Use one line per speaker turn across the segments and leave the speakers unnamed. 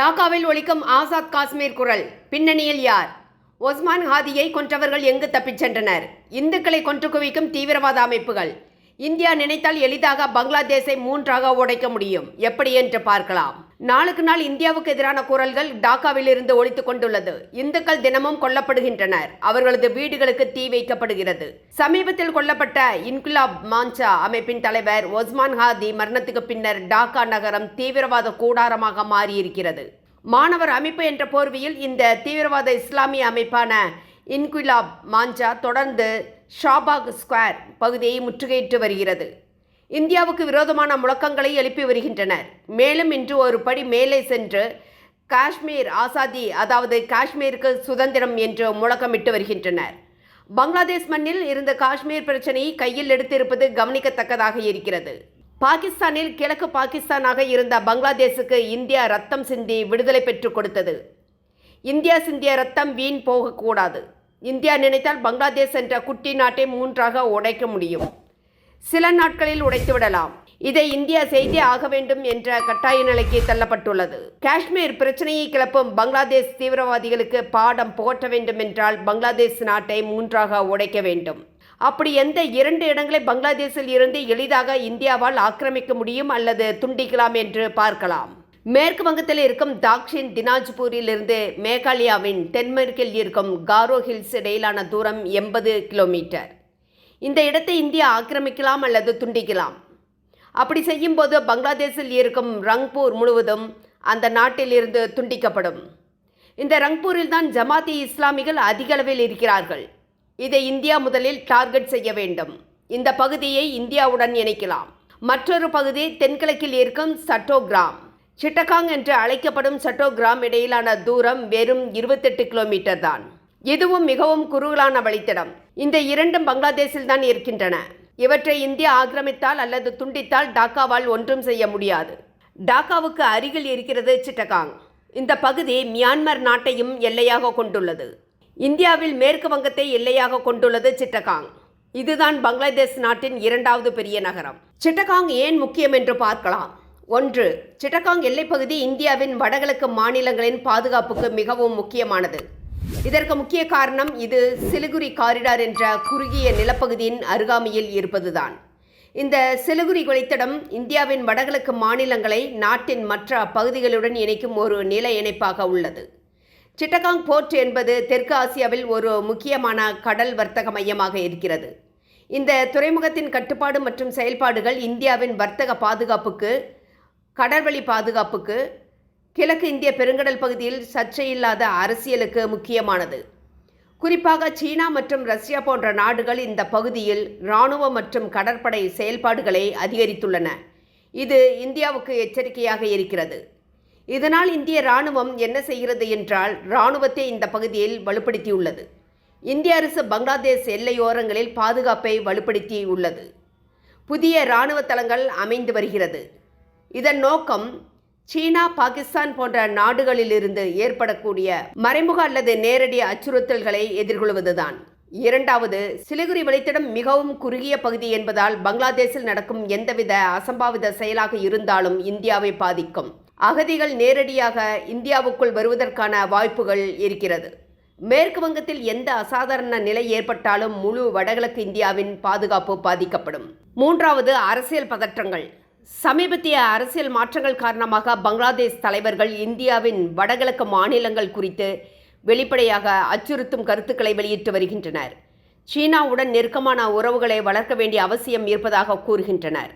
டாக்காவில் ஒழிக்கும் ஆசாத் காஷ்மீர் குரல். பின்னணியில் யார்? ஒஸ்மான் ஹாதியை கொன்றவர்கள் எங்கு தப்பிச் சென்றனர்? இந்துக்களை கொன்று குவிக்கும் தீவிரவாத அமைப்புகள். இந்தியா நினைத்தால் எளிதாக பங்களாதேஷை மூன்றாக உடைக்க முடியும். எப்படி என்று பார்க்கலாம். நாளுக்கு நாள் இந்தியாவுக்கு எதிரான குரல்கள் டாக்காவில் இருந்து ஒழித்துக் கொண்டுள்ளது. இந்துக்கள் தினமும் கொல்லப்படுகின்றனர். அவர்களது வீடுகளுக்கு தீ வைக்கப்படுகிறது. சமீபத்தில் கொல்லப்பட்ட இன்குலாப் மான்சா அமைப்பின் தலைவர் ஒஸ்மான் ஹாதி மரணத்துக்கு பின்னர் டாக்கா நகரம் தீவிரவாத கூடாரமாக மாறியிருக்கிறது. மாணவர் அமைப்பு என்ற போர்வையில் இந்த தீவிரவாத இஸ்லாமிய அமைப்பான இன்குலாப் மாஞ்சா தொடர்ந்து ஷாபாக் ஸ்கொயர் பகுதியை முற்றுகையிட்டு வருகிறது. இந்தியாவுக்கு விரோதமான முழக்கங்களை எழுப்பி வருகின்றனர். மேலும் இன்று ஒரு படி மேலே சென்று காஷ்மீர் ஆசாதி அதாவது காஷ்மீருக்கு சுதந்திரம் என்று முழக்கமிட்டு வருகின்றனர். பங்களாதேஷ் மண்ணில் இருந்த காஷ்மீர் பிரச்சனையை கையில் எடுத்திருப்பது கவனிக்கத்தக்கதாக இருக்கிறது. பாகிஸ்தானில் கிழக்கு பாகிஸ்தானாக இருந்த பங்களாதேஷுக்கு இந்தியா ரத்தம் சிந்தி விடுதலை பெற்றுக் கொடுத்தது. இந்தியா சிந்திய ரத்தம் வீண் போகக்கூடாது. இந்தியா நினைத்தால் பங்களாதேஷ் என்ற குட்டி நாட்டை மூன்றாக உடைக்க முடியும். சில நாட்களில் உடைத்து விடலாம். இதை இந்தியா செய்தே ஆக வேண்டும் என்ற கட்டாய நிலைக்கு தள்ளப்பட்டுள்ளது. காஷ்மீர் பிரச்சனையை கிளப்பும் பங்களாதேஷ் தீவிரவாதிகளுக்கு பாடம் போற்ற வேண்டும் என்றால் பங்களாதேஷ் நாட்டை மூன்றாக உடைக்க வேண்டும். அப்படி எந்த இரண்டு இடங்களை பங்களாதேஷில் இருந்து எளிதாக இந்தியாவால் ஆக்கிரமிக்க முடியும் அல்லது துண்டிக்கலாம் என்று பார்க்கலாம். மேற்கு வங்கத்தில் இருக்கும் தாக்ஷின் தினாஜ்பூரில் இருந்து மேகாலயாவின் தென்மேற்கில் இருக்கும் காரோ ஹில்ஸ் இடையிலான தூரம் எண்பது கிலோமீட்டர். இந்த இடத்தை இந்தியா ஆக்கிரமிக்கலாம் அல்லது துண்டிக்கலாம். அப்படி செய்யும்போது பங்களாதேஷில் இருக்கும் ரங்பூர் முழுவதும் அந்த நாட்டில் இருந்து துண்டிக்கப்படும். இந்த ரங்பூரில் தான் ஜமாத்தி இஸ்லாமிகள் அதிக அளவில் இருக்கிறார்கள். இதை இந்தியா முதலில் டார்கெட் செய்ய வேண்டும். இந்த பகுதியை இந்தியாவுடன் இணைக்கலாம். மற்றொரு பகுதி தென்கிழக்கில் இருக்கும் சட்டோகிராம். சிட்டகாங் என்று அழைக்கப்படும் சட்டோகிராம் இடையிலான தூரம் வெறும் இருபத்தெட்டு கிலோமீட்டர் தான். இதுவும் மிகவும் குறுகலான வழித்தடம். இந்த இரண்டும் பங்களாதேஷில் தான் இருக்கின்றன. இவற்றை இந்தியா ஆக்கிரமித்தால் அல்லது துண்டித்தால் டாக்காவால் ஒன்றும் செய்ய முடியாது. டாக்காவுக்கு அருகில் இருக்கிறது சிட்டகாங். இந்த பகுதி மியான்மர் நாட்டையும் எல்லையாக கொண்டுள்ளது. இந்தியாவில் மேற்கு வங்கத்தை எல்லையாக கொண்டுள்ளது சிட்டகாங். இதுதான் பங்களாதேஷ் நாட்டின் இரண்டாவது பெரிய நகரம். சிட்டகாங் ஏன் முக்கியம் என்று பார்க்கலாம். ஒன்று சிட்டகாங் எல்லைப்பகுதி இந்தியாவின் வடகிழக்கு மாநிலங்களின் பாதுகாப்புக்கு மிகவும் முக்கியமானது. இதற்கு முக்கிய காரணம் இது சிலிகுரி காரிடார் என்ற குறுகிய நிலப்பகுதியின் அருகாமையில் இருப்பதுதான். இந்த சிலிகுரி கொலைத்தடம் இந்தியாவின் வடகிழக்கு மாநிலங்களை நாட்டின் மற்ற பகுதிகளுடன் இணைக்கும் ஒரு நில இணைப்பாக உள்ளது. சிட்டகாங் போர்ட் என்பது தெற்கு ஆசியாவில் ஒரு முக்கியமான கடல் வர்த்தக மையமாக இருக்கிறது. இந்த துறைமுகத்தின் கட்டுப்பாடு மற்றும் செயல்பாடுகள் இந்தியாவின் வர்த்தக பாதுகாப்புக்கு கடல்வழி பாதுகாப்புக்கு கிழக்கு இந்திய பெருங்கடல் பகுதியில் சர்ச்சையில்லாத அரசியலுக்கு முக்கியமானது. குறிப்பாக சீனா மற்றும் ரஷ்யா போன்ற நாடுகள் இந்த பகுதியில் இராணுவ மற்றும் கடற்படை செயல்பாடுகளை அதிகரித்துள்ளன. இது இந்தியாவுக்கு எச்சரிக்கையாக இருக்கிறது. இதனால் இந்திய இராணுவம் என்ன செய்கிறது என்றால் இராணுவத்தை இந்த பகுதியில் வலுப்படுத்தியுள்ளது. இந்திய அரசு பங்களாதேஷ் எல்லையோரங்களில் பாதுகாப்பை வலுப்படுத்தி உள்ளது புதிய இராணுவ தளங்கள் அமைந்து வருகிறது. இதன் நோக்கம் சீனா பாகிஸ்தான் போன்ற நாடுகளிலிருந்து ஏற்படக்கூடிய மறைமுக அல்லது நேரடி அச்சுறுத்தல்களை எதிர்கொள்வதுதான். இரண்டாவது சிலிகுரி வழித்தடம் மிகவும் குறுகிய பகுதி என்பதால் பங்களாதேஷில் நடக்கும் எந்தவித அசம்பாவித செயலாக இருந்தாலும் இந்தியாவை பாதிக்கும். அகதிகள் நேரடியாக இந்தியாவுக்குள் வருவதற்கான வாய்ப்புகள் இருக்கிறது. மேற்கு வங்கத்தில் எந்த அசாதாரண நிலை ஏற்பட்டாலும் முழு வடகிழக்கு இந்தியாவின் பாதுகாப்பு பாதிக்கப்படும். மூன்றாவது அரசியல் பதற்றங்கள். சமீபத்திய அரசியல் மாற்றங்கள் காரணமாக பங்களாதேஷ் தலைவர்கள் இந்தியாவின் வடகிழக்கு மாநிலங்கள் குறித்து வெளிப்படையாக அச்சுறுத்தும் கருத்துக்களை வெளியிட்டு வருகின்றனர். சீனாவுடன் நெருக்கமான உறவுகளை வளர்க்க வேண்டிய அவசியம் இருப்பதாக கூறுகின்றனர்.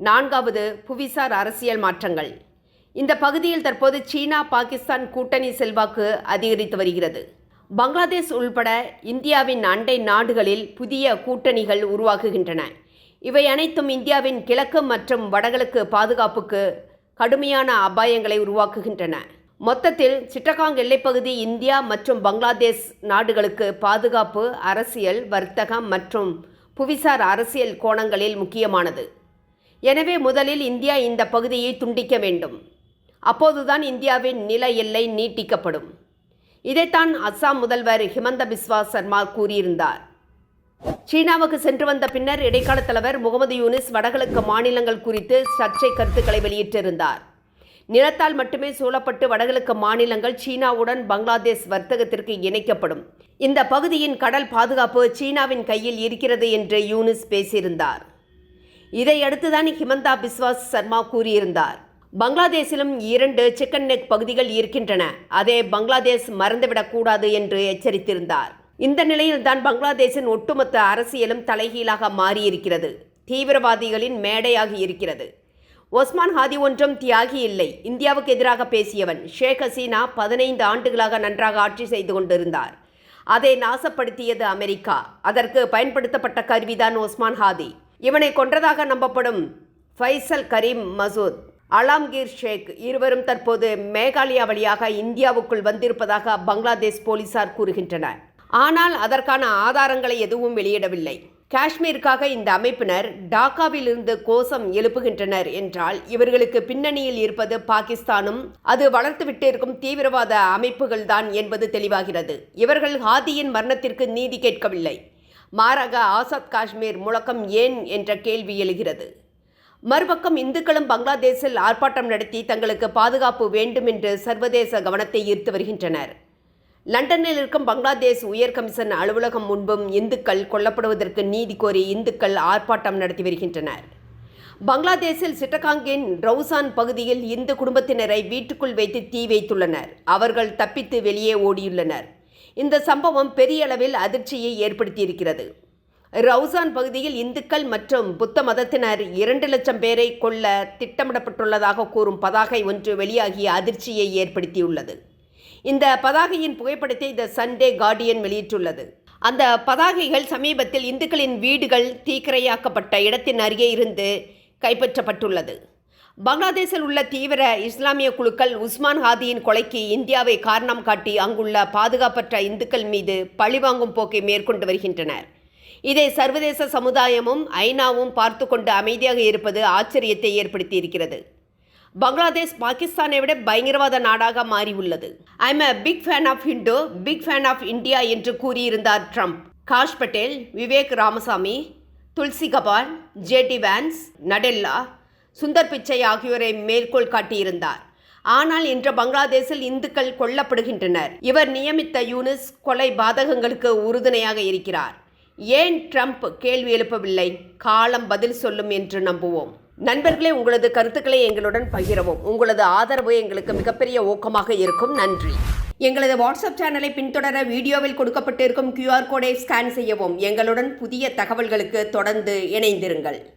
நான்காவது புவிசார் அரசியல் மாற்றங்கள். இந்த பகுதியில் தற்போது சீனா பாகிஸ்தான் கூட்டணி செல்வாக்கு அதிகரித்து வருகிறது. பங்களாதேஷ் உள்பட இந்தியாவின் அண்டை நாடுகளில் புதிய கூட்டணிகள் உருவாகுகின்றன. இவை அனைத்தும் இந்தியாவின் கிழக்கு மற்றும் வடகிழக்கு பாதுகாப்புக்கு கடுமையான அபாயங்களை உருவாக்குகின்றன. மொத்தத்தில் சிட்டகாங் எல்லைப்பகுதி இந்தியா மற்றும் பங்களாதேஷ் நாடுகளுக்கு பாதுகாப்பு அரசியல் வர்த்தகம் மற்றும் புவிசார் அரசியல் கோணங்களில் முக்கியமானது. எனவே முதலில் இந்தியா இந்த பகுதியை துண்டிக்க வேண்டும். அப்போதுதான் இந்தியாவின் நில எல்லை நீட்டிக்கப்படும். இதைத்தான் அஸ்ஸாம் முதல்வர் ஹிமந்த பிஸ்வா சர்மா கூறியிருந்தார். சீனாவுக்கு சென்று வந்த பின்னர் இடைக்கால தலைவர் முகமது யூனிஸ் வடகிழக்கு மாநிலங்கள் குறித்து சர்ச்சை கருத்துக்களை வெளியிட்டிருந்தார். நிலத்தால் மட்டுமே சூழப்பட்டு வடகிழக்கு மாநிலங்கள் சீனாவுடன் பங்களாதேஷ் வர்த்தகத்திற்கு இணைக்கப்படும். இந்த பகுதியின் கடல் பாதுகாப்பு சீனாவின் கையில் இருக்கிறது என்று யூனிஸ் பேசியிருந்தார். இதையடுத்துதான் ஹிமந்தா பிஸ்வாஸ் சர்மா கூறியிருந்தார். பங்களாதேஷிலும் இரண்டு சிக்கன் நெக் பகுதிகள் இருக்கின்றன. அதே பங்களாதேஷ் மறந்துவிடக்கூடாது என்று எச்சரித்திருந்தார். இந்த நிலையில்தான் பங்களாதேஷின் ஒட்டுமொத்த அரசியலும் தலைகீழாக மாறியிருக்கிறது. தீவிரவாதிகளின் மேடையாகி இருக்கிறது. ஒஸ்மான் ஹாதி ஒன்றும் தியாகி இல்லை இந்தியாவுக்கு எதிராக பேசியவன் ஷேக் ஹசீனா பதினைந்து ஆண்டுகளாக நன்றாக ஆட்சி செய்து கொண்டிருந்தார். அதை நாசப்படுத்தியது அமெரிக்கா. அதற்கு பயன்படுத்தப்பட்ட கருவிதான் ஒஸ்மான் ஹாதி. இவனை கொன்றதாக நம்பப்படும் ஃபைசல் கரீம் மசூத் அலாம்கீர் ஷேக் இருவரும் தற்போது மேகாலயா வழியாக இந்தியாவுக்குள் வந்திருப்பதாக பங்களாதேஷ் போலீசார் கூறுகின்றனர். ஆனால் அதற்கான ஆதாரங்களை எதுவும் வெளியிடவில்லை. காஷ்மீருக்காக இந்த அமைப்பினர் டாக்காவிலிருந்து கோஷம் எழுப்புகின்றனர் என்றால் இவர்களுக்கு பின்னணியில் இருப்பது பாகிஸ்தானும் அது வளர்த்துவிட்டு இருக்கும் தீவிரவாத அமைப்புகள் தான் என்பது தெளிவாகிறது. இவர்கள் ஹாதியின் மரணத்திற்கு நீதி கேட்கவில்லை. மாறாக ஆசாத் காஷ்மீர் முழக்கம் ஏன் என்ற கேள்வி எழுகிறது. மறுபக்கம் இந்துக்களும் பங்களாதேஷில் ஆர்ப்பாட்டம் நடத்தி தங்களுக்கு பாதுகாப்பு வேண்டும் என்று சர்வதேச கவனத்தை ஈர்த்து வருகின்றனர். லண்டனில் இருக்கும் பங்களாதேஷ் உயர் கமிஷன் அலுவலகம் முன்பும் இந்துக்கள் கொல்லப்படுவதற்கு நீதி கோரி இந்துக்கள் ஆர்ப்பாட்டம் நடத்தி வருகின்றனர். பங்களாதேஷில் சிட்டகாங்கின் ரவுசான் பகுதியில் இந்து குடும்பத்தினரை வீட்டுக்குள் வைத்து தீ வைத்துள்ளனர். அவர்கள் தப்பித்து வெளியே ஓடியுள்ளனர். இந்த சம்பவம் பெரிய அளவில் அதிர்ச்சியை ஏற்படுத்தியிருக்கிறது. ரவுசான் பகுதியில் இந்துக்கள் மற்றும் புத்த மதத்தினர் இரண்டு லட்சம் பேரை கொல்ல திட்டமிடப்பட்டுள்ளதாக கூறும் பதாகை ஒன்று வெளியாகி அதிர்ச்சியை ஏற்படுத்தியுள்ளது. இந்த பதாகையின் புகைப்படத்தை த சண்டே கார்டியன் வெளியிட்டுள்ளது. அந்த பதாகைகள் சமீபத்தில் இந்துக்களின் வீடுகள் தீக்கிரையாக்கப்பட்ட இடத்தின் அருகே இருந்து கைப்பற்றப்பட்டுள்ளது. பங்களாதேஷில் உள்ள தீவிர இஸ்லாமிய குழுக்கள் உஸ்மான் ஹாதியின் கொலைக்கு இந்தியாவை காரணம் காட்டி அங்குள்ள பாதுகாப்பற்ற இந்துக்கள் மீது பழிவாங்கும் போக்கை மேற்கொண்டு வருகின்றனர். இதை சர்வதேச சமுதாயமும் ஐநாவும் பார்த்து கொண்டு அமைதியாக இருப்பது ஆச்சரியத்தை ஏற்படுத்தியிருக்கிறது. பங்களாதேஷ் பாகிஸ்தானை விட பயங்கரவாத நாடாக மாறியுள்ளது. I am a big fan of Indo big fan of India என்று கூறியிருந்தார் Trump Kash Patel Vivek Ramaswamy Tulsi Gabbard JD Vance Nadella Sundar Pichai ஆகியோரை மேற்கோள் காட்டியிருந்தார். ஆனால் இன்று பங்களாதேஷில் இந்துக்கள் கொல்லப்படுகின்றனர். இவர் நியமித்த யூனிஸ் கொலை பாதகங்களுக்கு உறுதுணையாக இருக்கிறார். ஏன் ட்ரம்ப் கேள்வி எழுப்பவில்லை? காலம் பதில் சொல்லும் என்று நம்புவோம். நண்பர்களே உங்களது கருத்துக்களை எங்களுடன் பகிரவும். உங்களது ஆதரவு எங்களுக்கு மிகப்பெரிய ஊக்கமாக இருக்கும். நன்றி. எங்களது வாட்ஸ்அப் சேனலை பின்தொடர வீடியோவில் கொடுக்கப்பட்டிருக்கும் கியூஆர் கோடை ஸ்கேன் செய்யவும். எங்களுடன் புதிய தகவல்களுக்கு தொடர்ந்து இணைந்திருங்கள்.